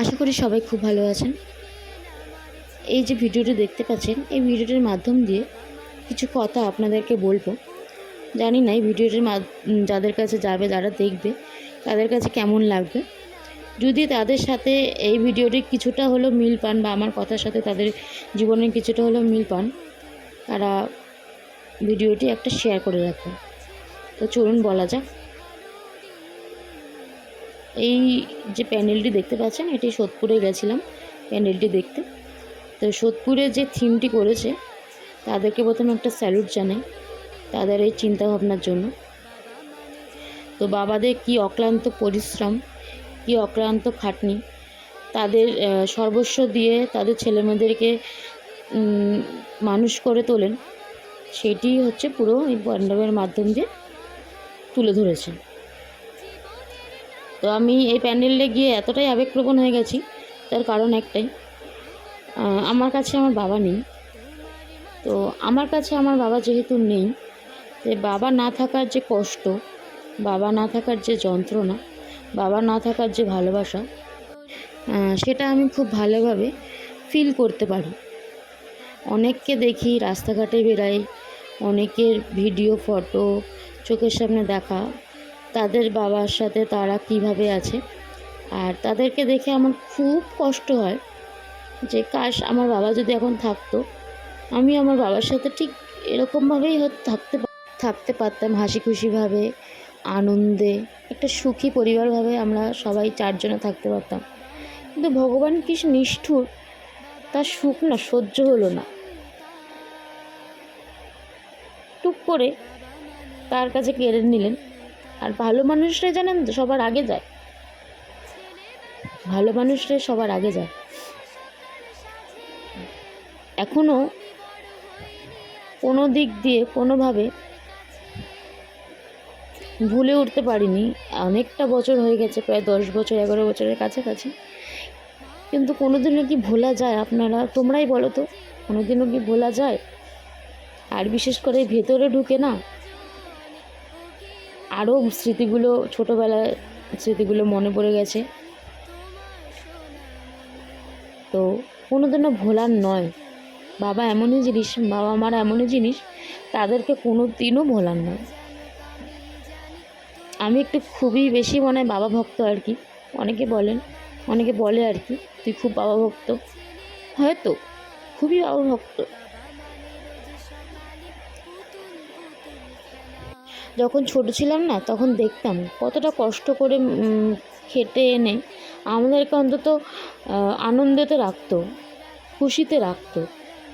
আশা করি সবাই খুব ভালো আছেন। এই যে ভিডিওটি দেখতে পাচ্ছেন, এই ভিডিওটির মাধ্যম দিয়ে কিছু কথা আপনাদেরকে বলব। জানি না এই ভিডিওটির যাদের কাছে যাবে, যারা দেখবে, তাদের কাছে কেমন লাগবে। যদি তাদের সাথে এই ভিডিওটি কিছুটা হলেও মিল পান বা আমার কথার সাথে তাদের জীবনের কিছুটা হলেও মিল পান, তারা ভিডিওটি একটা শেয়ার করে রাখবেন তো চলুন বলা যাক। এই যে প্যান্ডেলটি দেখতে পাচ্ছেন, এটি সোদপুরে গেছিলাম প্যান্ডেলটি দেখতে। তো সোদপুরে যে থিমটি করেছে, তাদেরকে প্রথমে একটা স্যালুট জানাই তাদের এই চিন্তাভাবনার জন্য। তো বাবাদের কি অক্লান্ত পরিশ্রম, কি অক্লান্ত খাটনি, তাদের সর্বস্ব দিয়ে তাদের ছেলেমেয়েদেরকে মানুষ করে তোলেন, সেটি হচ্ছে পুরো এই মণ্ডপের মাধ্যম দিয়ে তুলে ধরেছে তো আমি এই প্যান্ডেলে গিয়ে এতটাই আবেগপ্রবণ হয়ে গেছি, তার কারণ একটাই। আমার কাছে আমার বাবা নেই। তো আমার কাছে আমার বাবা যেহেতু নেই যে বাবা না থাকার যে কষ্ট, বাবা না থাকার যে যন্ত্রণা, বাবা না থাকার যে ভালোবাসা সেটা আমি খুব ভালোভাবে ফিল করতে পারি। অনেককে দেখি রাস্তাঘাটে বেরাই অনেকের ভিডিও ফটো চোখের সামনে দেখা তাদের বাবার সাথে তারা কীভাবে আছে। আর তাদেরকে দেখে আমার খুব কষ্ট হয় যে, কাশ, আমার বাবা যদি এখন থাকতো, আমি আমার বাবার সাথে ঠিক এরকমভাবেই থাকতে থাকতে পারতাম হাসি খুশিভাবে, আনন্দে, একটা সুখী পরিবারভাবে আমরা সবাই চারজনে থাকতে পারতাম। কিন্তু ভগবান কি নিষ্ঠুর? তার সুখ না, সহ্য হলো না। টুক করে তার কাছে কেড়ে নিলেন। আর ভালো মানুষরাই জানেন সবার আগে যায়। ভালো মানুষরাই সবার আগে যায়। এখনও কোনো দিক দিয়ে কোনোভাবে ভুলে উঠতে পারিনি। অনেকটা বছর হয়ে গেছে, প্রায় দশ বছর, এগারো বছরের কাছাকাছি। কিন্তু কোনোদিনও কি ভোলা যায়? আপনারা, তোমরাই বলো তো, কোনোদিনও কি ভোলা যায়? আর বিশেষ করে ভেতরে ঢুকে না আরও স্মৃতিগুলো, ছোটোবেলার স্মৃতিগুলো মনে পড়ে গেছে। তো কোনোদিনও ভোলার নয়। বাবা এমনই জিনিস, বাবা মার এমনই জিনিস, তাদেরকে কোনো দিনও ভোলার নয়। আমি একটু খুবই বেশি মনে হয় বাবা ভক্ত আর কি। অনেকে বলেন, অনেকে বলে আর কি, তুই খুব বাবা ভক্ত। হয়তো, খুবই বাবা ভক্ত। যখন ছোট ছিলাম না, তখন দেখতাম কতটা কষ্ট করে খেটে এনে আমাদেরকে অন্তত আনন্দেতে রাখতো, খুশিতে রাখতো।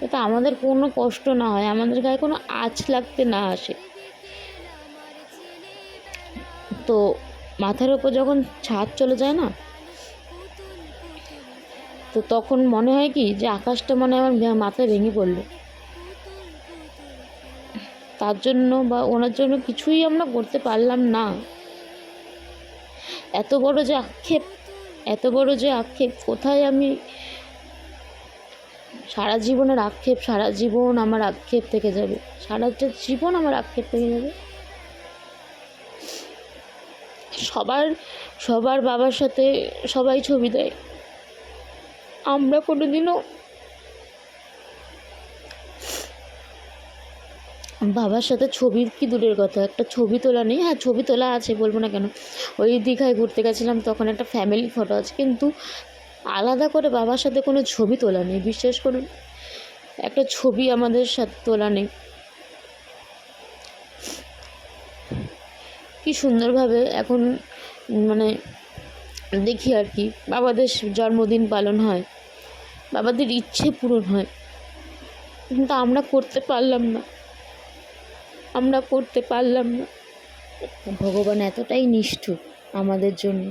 যাতে আমাদের কোনো কষ্ট না হয়, আমাদের গায়ে কোনো আঁচ লাগতে না আসে। তো মাথার ওপর যখন ছাদ চলে যায় না, তো তখন মনে হয় কি যে আকাশটা মনে হয় আমার মাথায় ভেঙে পড়ল। তার জন্য বা ওনার জন্য কিছুই আমরা করতে পারলাম না। এত বড় যে আক্ষেপ, এত বড় যে আক্ষেপ, কোথায় আমি সারা জীবনের আক্ষেপ, সারা জীবন আমার আক্ষেপ থেকে যাবে? সারাটা জীবন আমার আক্ষেপ থেকে যাবে? সবার সবার বাবার সাথে সবাই ছবি দেয়। আমরা কোনোদিনও বাবার সাথে ছবির কি দূরের কথা? একটা ছবি তোলা নেই। হ্যাঁ ছবি তোলা আছে, বলব না কেন? ওই দীঘায় ঘুরতে গেছিলাম, তখন একটা ফ্যামিলি ফটো আছে। কিন্তু আলাদা করে বাবার সাথে কোনো ছবি তোলা নেই। বিশ্বাস করুন, একটা ছবি আমাদের সাথে তোলা নেই। কি সুন্দরভাবে এখন মানে দেখি আর কি, বাবাদের জন্মদিন পালন হয়। বাবাদের ইচ্ছে পূরণ হয়। কিন্তু আমরা করতে পারলাম না। আমরা করতে পারলাম না। ভগবান এতটাই নিষ্ঠুর আমাদের জন্য।